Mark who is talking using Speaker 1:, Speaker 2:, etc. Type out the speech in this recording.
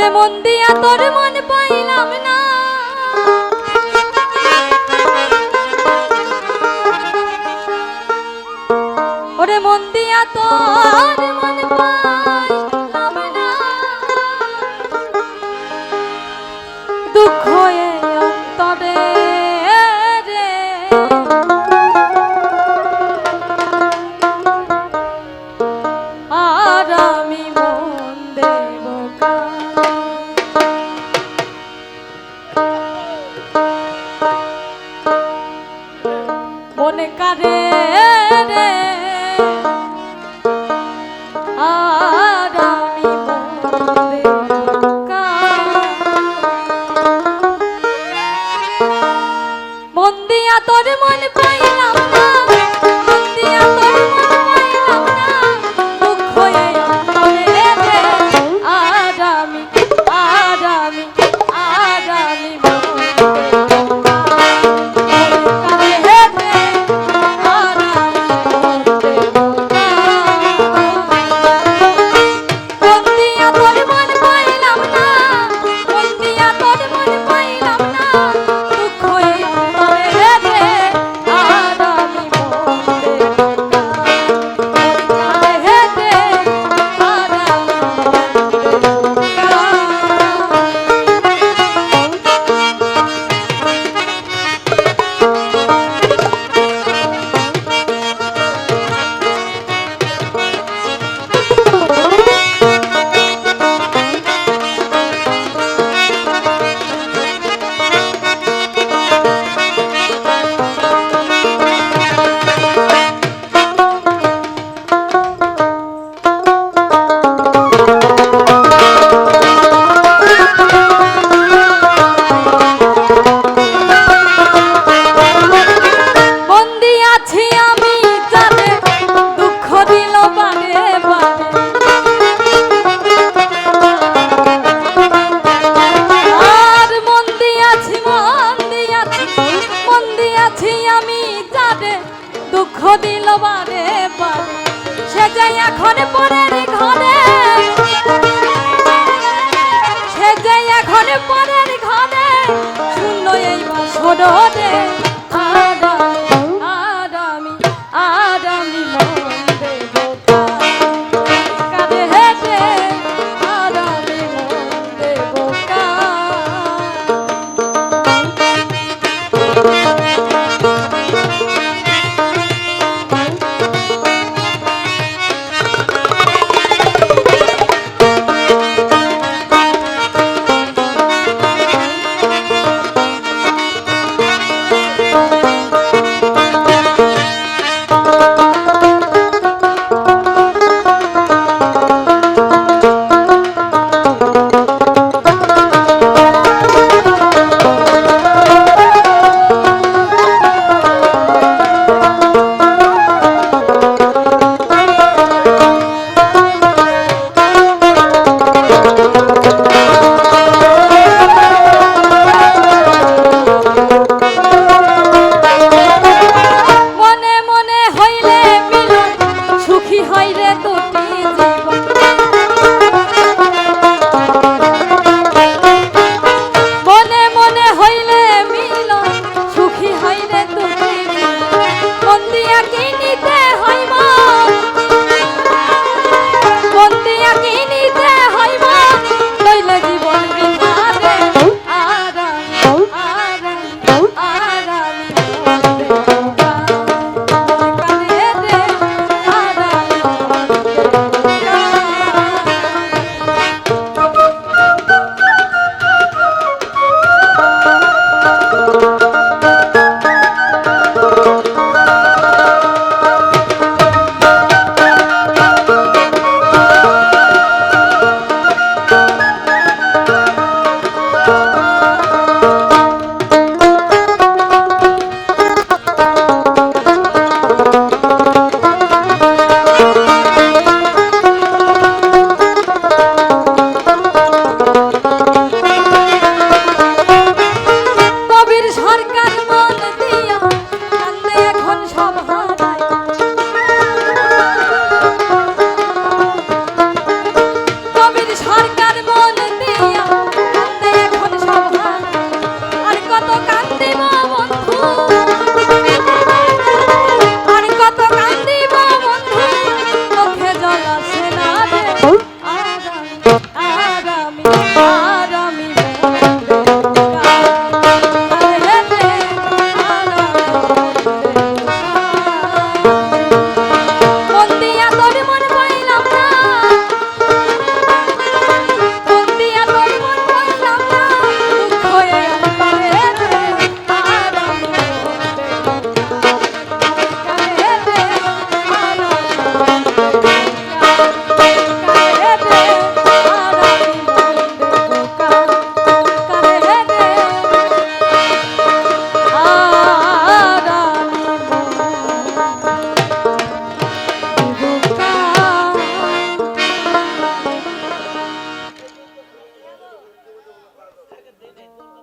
Speaker 1: তোর মন দিয়া তোর মন পাইলাম না। দিল বারে বারে সে যে এখন পরের ঘরে। সে যে এখন পরের ঘরে। শূন্য এই বাসরে আবার